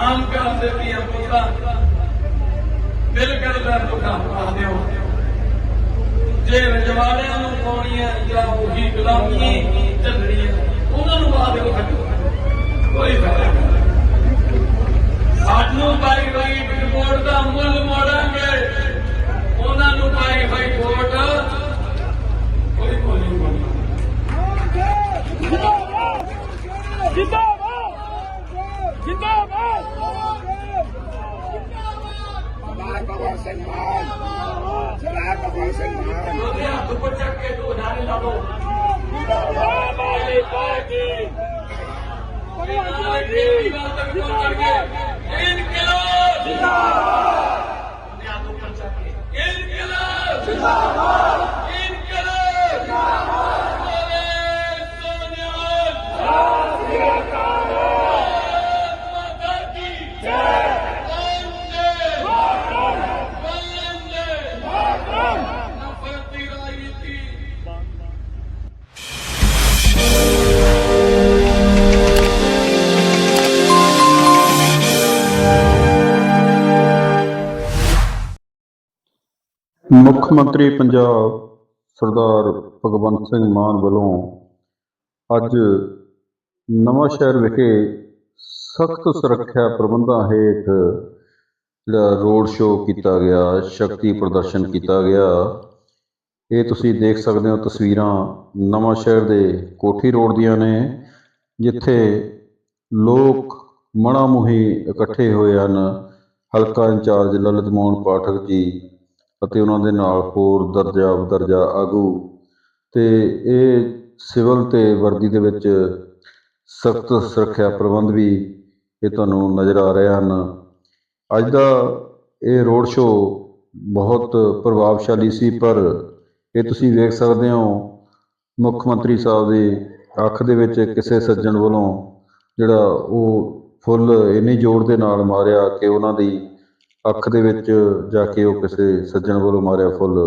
ਆਮ ਗੱਲ ਦੇ ਵੀ ਦਿਲ ਕਰਦਾ ਦੁੱਖਾਂ ਜੇ ਰਜਵਾੜਿਆਂ ਨੂੰ ਪਾਉਣੀਆਂ ਜਾਂ ਉਹੀ ਗੁਲਾਮੀ ਚੱਲਣੀ ਹੈ ਨਾਰੇ ਲਾ ਲਓ ਜਿੰਦਾਬਾਦ ਆਲੀ ਪਾਰਟੀ ਕੋਈ ਅੰਤਰੀ ਗੱਲ ਤੱਕ ਪਹੁੰਚ ਕਰਕੇ ਇਨਕਲਾਬ ਜਿੰਦਾਬਾਦ ਨੇ ਆਪ ਨੂੰ ਪਹੁੰਚਾ ਕੇ ਇਨਕਲਾਬ ਜਿੰਦਾਬਾਦ ਮੁੱਖ ਮੰਤਰੀ ਪੰਜਾਬ ਸਰਦਾਰ ਭਗਵੰਤ ਸਿੰਘ ਮਾਨ ਵੱਲੋਂ ਅੱਜ ਨਵਾਂ ਸ਼ਹਿਰ ਵਿਖੇ ਸਖਤ ਸੁਰੱਖਿਆ ਪ੍ਰਬੰਧਾਂ ਹੇਠ ਜਿਹੜਾ ਰੋਡ ਸ਼ੋਅ ਕੀਤਾ ਗਿਆ, ਸ਼ਕਤੀ ਪ੍ਰਦਰਸ਼ਨ ਕੀਤਾ ਗਿਆ। ਇਹ ਤੁਸੀਂ ਦੇਖ ਸਕਦੇ ਹੋ ਤਸਵੀਰਾਂ ਨਵਾਂ ਸ਼ਹਿਰ ਦੇ ਕੋਠੀ ਰੋਡ ਦੀਆਂ ਨੇ, ਜਿੱਥੇ ਲੋਕ ਮਣਾ ਮੁਹੀ ਇਕੱਠੇ ਹੋਏ ਹਨ। ਹਲਕਾ ਇੰਚਾਰਜ ਲਲਿਤ ਮੋਹਨ ਪਾਠਕ ਜੀ ਅਤੇ ਉਹਨਾਂ ਦੇ ਨਾਲ ਹੋਰ ਦਰਜਾ ਦਰਜਾ ਆਗੂ। ਅਤੇ ਇਹ ਸਿਵਲ ਅਤੇ ਵਰਦੀ ਦੇ ਵਿੱਚ ਸਖਤ ਸੁਰੱਖਿਆ ਪ੍ਰਬੰਧ ਵੀ ਇਹ ਤੁਹਾਨੂੰ ਨਜ਼ਰ ਆ ਰਹੇ ਹਨ। ਅੱਜ ਦਾ ਇਹ ਰੋਡ ਸ਼ੋਅ ਬਹੁਤ ਪ੍ਰਭਾਵਸ਼ਾਲੀ ਸੀ, ਪਰ ਇਹ ਤੁਸੀਂ ਵੇਖ ਸਕਦੇ ਹੋ, ਮੁੱਖ ਮੰਤਰੀ ਸਾਹਿਬ ਦੀ ਅੱਖ ਦੇ ਵਿੱਚ ਕਿਸੇ ਸੱਜਣ ਵੱਲੋਂ ਜਿਹੜਾ ਉਹ ਫੁੱਲ ਇੰਨੀ ਜ਼ੋਰ ਦੇ ਨਾਲ ਮਾਰਿਆ ਕਿ ਉਹਨਾਂ ਦੀ ਅੱਖ ਦੇ ਵਿੱਚ ਜਾ ਕੇ ਉਹ ਕਿਸੇ ਸੱਜਣ ਵੱਲੋਂ ਮਾਰਿਆ ਫੁੱਲ,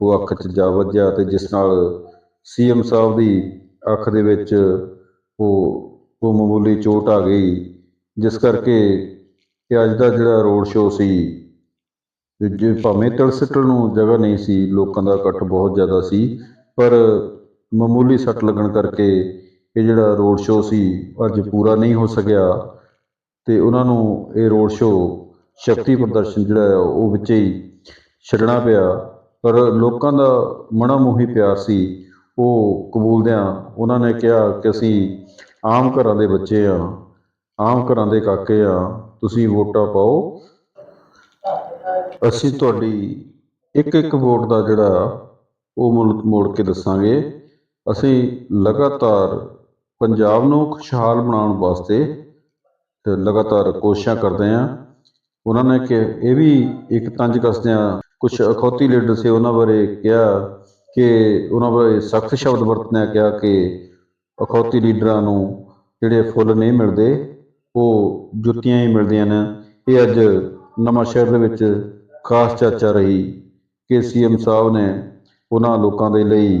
ਉਹ ਅੱਖ 'ਚ ਜਾ ਵੱਜਿਆ ਤੇ ਜਿਸ ਨਾਲ ਸੀਐਮ ਸਾਹਿਬ ਦੀ ਅੱਖ ਦੇ ਵਿੱਚ ਉਹ ਉਹ ਮਾਮੂਲੀ ਚੋਟ ਆ ਗਈ, ਜਿਸ ਕਰਕੇ ਕਿ ਅੱਜ ਦਾ ਜਿਹੜਾ ਰੋਡ ਸ਼ੋਅ ਸੀ ਜੇ ਭਾਵੇਂ ਤਿਲਸਟਲ ਨੂੰ ਜਗ੍ਹਾ ਨਹੀਂ ਸੀ, ਲੋਕਾਂ ਦਾ ਇਕੱਠ ਬਹੁਤ ਜ਼ਿਆਦਾ ਸੀ, ਪਰ ਮਾਮੂਲੀ ਸੱਟ ਲੱਗਣ ਕਰਕੇ ਇਹ ਜਿਹੜਾ ਰੋਡ ਸ਼ੋਅ ਸੀ, ਅੱਜ ਪੂਰਾ ਨਹੀਂ ਹੋ ਸਕਿਆ ਤੇ ਉਹਨਾਂ ਨੂੰ ਇਹ ਰੋਡ ਸ਼ੋਅ ਸ਼ਕਤੀ ਪ੍ਰਦਰਸ਼ਨ ਜਿਹੜਾ ਹੈ ਉਹ ਵਿੱਚ ਹੀ ਛੱਡਣਾ ਪਿਆ। ਪਰ ਲੋਕਾਂ ਦਾ ਮਣਾ ਮੋਹੀ ਪਿਆਰ ਸੀ ਉਹ ਕਬੂਲਦਿਆਂ ਉਹਨਾਂ ਨੇ ਕਿਹਾ ਕਿ ਅਸੀਂ ਆਮ ਘਰਾਂ ਦੇ ਬੱਚੇ ਆ ਆਮ ਘਰਾਂ ਦੇ ਕਾਕੇ ਆ ਤੁਸੀਂ ਵੋਟਾਂ ਪਾਓ। ਅਸੀਂ ਤੁਹਾਡੀ ਇੱਕ ਇੱਕ ਵੋਟ ਦਾ ਜਿਹੜਾ ਉਹ ਮੁੱਲ ਮੋੜ ਕੇ ਦੱਸਾਂਗੇ। ਅਸੀਂ ਲਗਾਤਾਰ ਪੰਜਾਬ ਨੂੰ ਖੁਸ਼ਹਾਲ ਬਣਾਉਣ ਵਾਸਤੇ ਲਗਾਤਾਰ ਕੋਸ਼ਿਸ਼ਾਂ ਕਰਦੇ ਹਾਂ ਉਹਨਾਂ ਨੇ ਕਿ ਇਹ ਵੀ ਇੱਕ ਤੰਜ ਕੱਸਦਿਆਂ ਕੁਝ ਅਖੌਤੀ ਲੀਡਰ ਸੀ, ਉਹਨਾਂ ਬਾਰੇ ਕਿਹਾ ਕਿ ਉਹਨਾਂ ਬਾਰੇ ਸਖਤ ਸ਼ਬਦ ਵਰਤਨਿਆ ਕਿਹਾ ਕਿ ਅਖੌਤੀ ਲੀਡਰਾਂ ਨੂੰ ਜਿਹੜੇ ਫੁੱਲ ਨਹੀਂ ਮਿਲਦੇ, ਉਹ ਜੁੱਤੀਆਂ ਹੀ ਮਿਲਦੀਆਂ ਨੇ। ਇਹ ਅੱਜ ਨਵਾਂ ਸ਼ਹਿਰ ਦੇ ਵਿੱਚ ਖਾਸ ਚਰਚਾ ਰਹੀ ਕਿ ਸੀਐਮ ਸਾਹਿਬ ਨੇ ਉਹਨਾਂ ਲੋਕਾਂ ਦੇ ਲਈ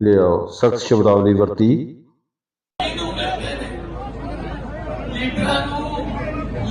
ਲਿਆ ਸਖਤ ਸ਼ਬਦਾਵਲੀ ਵਰਤੀ। ਲੀਡਰਾਂ ਨੂੰ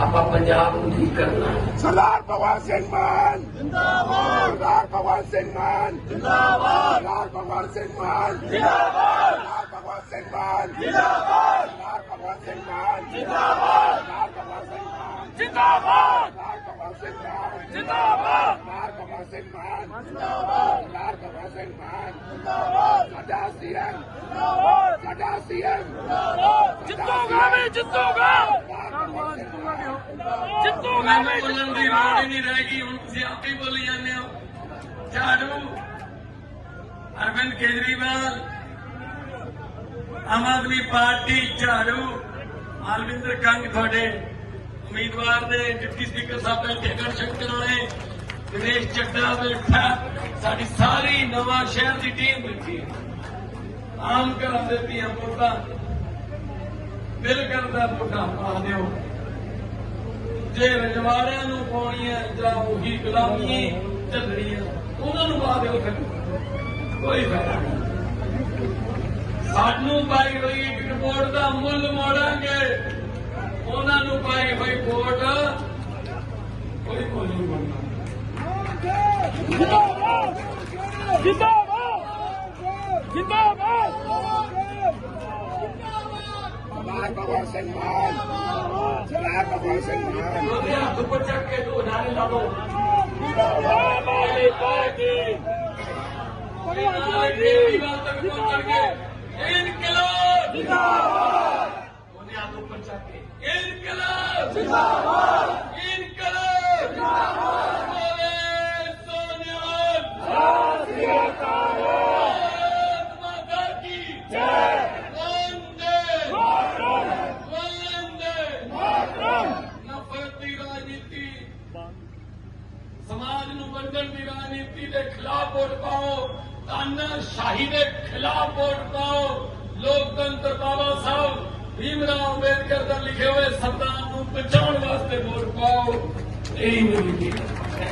ਆਪਾਂ ਪੰਜਾਬ ਨੂੰ ਠੀਕ ਕਰਨਾ ਹੈ ਸਰਦਾਰ ਭਗਵੰਤ ਸਿੰਘ ਮਾਨ ਜਿੰਦਾਬਾਦ ਸਰਦਾਰ ਭਗਵੰਤ ਸਿੰਘ ਮਾਨ ਜਿੰਦਾਬਾਦ ਸਰਦਾਰ ਭਗਵੰਤ ਸਿੰਘ ਮਾਨ ਜਿੰਦਾਬਾਦ ਸਰਦਾਰ ਭਗਵੰਤ ਸਿੰਘ ਮਾਨ ਜਿੰਦਾਬਾਦ ਸਰਦਾਰ ਭਗਵੰਤ ਸਿੰਘ ਮਾਨ ਜਿੰਦਾਬਾਦ ਸਰਦਾਰ ਭਗਵੰਤ ਸਿੰਘ ਮਾਨ ਜਿੰਦਾਬਾਦ ਸਰਦਾਰ ਭਗਵੰਤ ਸਿੰਘ ਮਾਨ ਜਿੰਦਾਬਾਦ ਸਰਦਾਰ ਭਗਵੰਤ ਸਿੰਘ ਮਾਨ ਜਿੰਦਾਬਾਦ ਸਰਦਾਰ ਭਗਵੰਤ ਸਿੰਘ ਮਾਨ ਜਿੰਦਾਬਾਦ ਸਾਡਾ ਸੀਐਮ ਜਿੰਦਾਬਾਦ ਸਾਡਾ ਸੀਐਮ ਜਿੱਤੂਗਾ ਵੀ ਜਿੱਤੂਗਾ ਜਿੱਤੂਗਾ ਮੈਨੂੰ ਵੀ ਬੋਲਣ ਦੀ ਲੋੜ ਹੀ ਨਹੀਂ ਰਹਿ ਗਈ। ਹੁਣ ਤੁਸੀਂ ਆਪ ਹੀ ਬੋਲੀ ਜਾਂਦੇ ਹੋ। ਝਾੜੂ। ਅਰਵਿੰਦ ਕੇਜਰੀਵਾਲ। ਆਮ ਆਦਮੀ ਪਾਰਟੀ ਝਾੜੂ। ਮਾਲਵਿੰਦਰ ਕੰਗ ਤੁਹਾਡੇ ਉਮੀਦਵਾਰ ਨੇ ਡਿਪਟੀ ਸਪੀਕਰ ਸਾਹਿਬ ਬੈਠੇ ਗੜ ਸ਼ੰਕਰ ਵਾਲੇ। ਦਿਨੇਸ਼ ਚੱਡਾ ਬੈਠਾ ਸਾਡੀ ਸਾਰੀ ਨਵਾਂ ਸ਼ਹਿਰ ਦੀ ਟੀਮ ਬੈਠੀ ਹੈ। ਆਮ ਘਰਾਂ ਦੇ ਧੀਆਂ ਪੁੱਤਾਂ ਦਿਲ ਕਰਦਾ ਪੁੱਤਾਂ ਪਾ ਦਿਓ। ਜੇ ਰਜਵਾੜਿਆਂ ਨੂੰ ਪਾਉਣੀਆਂ ਜਾਂ ਉਹੀ ਗੁਲਾਮੀ ਚੱਲਣੀਆਂ ਉਹਨਾਂ ਨੂੰ ਪਾ ਦਿਓ ਫਿਰ। ਕੋਈ ਫਾਇਦਾ ਸਾਨੂੰ ਪਾਈ ਹੋਈ ਇੱਕ ਰਿਪੋਰਟ ਦਾ ਮੁੱਲ ਮੋੜਾਂਗੇ। ਉਹਨਾਂ ਨੂੰ ਪਾਈ ਹੋਈ ਵੋਟ ਕੋਈ ਮੁੱਲ ਨਹੀਂ ਬਣਨਾ ਜਿੰਦਾਬਾਦ। ਜਿੰਦਾਬਾਦ। ਜਿੰਦਾਬਾਦ। ਸਰਦਾਰ ਭਗਵੰਤ ਸਿੰਘ ਮਾਨ ਸਰਦਾਰ ਭਗਵੰਤ ਸਿੰਘ ਮਾਨ ਉਹਦੇ ਹੱਥ ਉੱਪਰ ਚੱਕ ਕੇ ਦੋ ਨਾਰੇ ਲਾ ਦੋ ਆਮ ਆਦਮੀ ਪਾਰਟੀ ਨਾਰੇ ਕੇਜਰੀਵਾਲ ਤੱਕ ਪਹੁੰਚਣਗੇ ਇਨਕਲਾਬ ਜਿੰਦਾਬਾਦ ਉਹਦੇ ਹੱਥ ਉੱਪਰ ਚੱਕ ਕੇ ਇਨਕਲਾਬ ਜਿੰਦਾਬਾਦ ਇਨਕਲਾਬ ਜਿੰਦਾਬਾਦ ਬੋਲੇ ਸੋਨਿਆਲ ਸ੍ਰੀ ਅਕਾਲ ਭਾਰਤ ਮਾਤਾ ਕੀ ਜੈ ਵੰਦੇ ਮਾਤਰਮ ਵੰਦੇ ਮਾਤਰਮ ਨਫ਼ਰਤ ਦੀ ਰਾਜਨੀਤੀ ਸਮਾਜ ਨੂੰ ਵੰਡਣ ਦੀ ਰਾਜਨੀਤੀ ਦੇ ਖਿਲਾਫ ਵੋਟ ਪਾਓ ਤਾਨਾਸ਼ਾਹੀ ਦੇ ਖਿਲਾਫ ਵੋਟ ਪਾਓ ਲੋਕਤੰਤਰ ਬਾਬਾ ਸਾਹਿਬ ਭੀਮਰਾਓ ਅੰਬੇਦਕਰ ਦਾ ਲਿਖੇ ਹੋਏ ਸੰਵਿਧਾਨ ਨੂੰ ਬਚਾਉਣ ਵਾਸਤੇ ਵੋਟ ਪਾਓ ਇਹੀ ਮੇਰੀ ਬੇਨਤੀ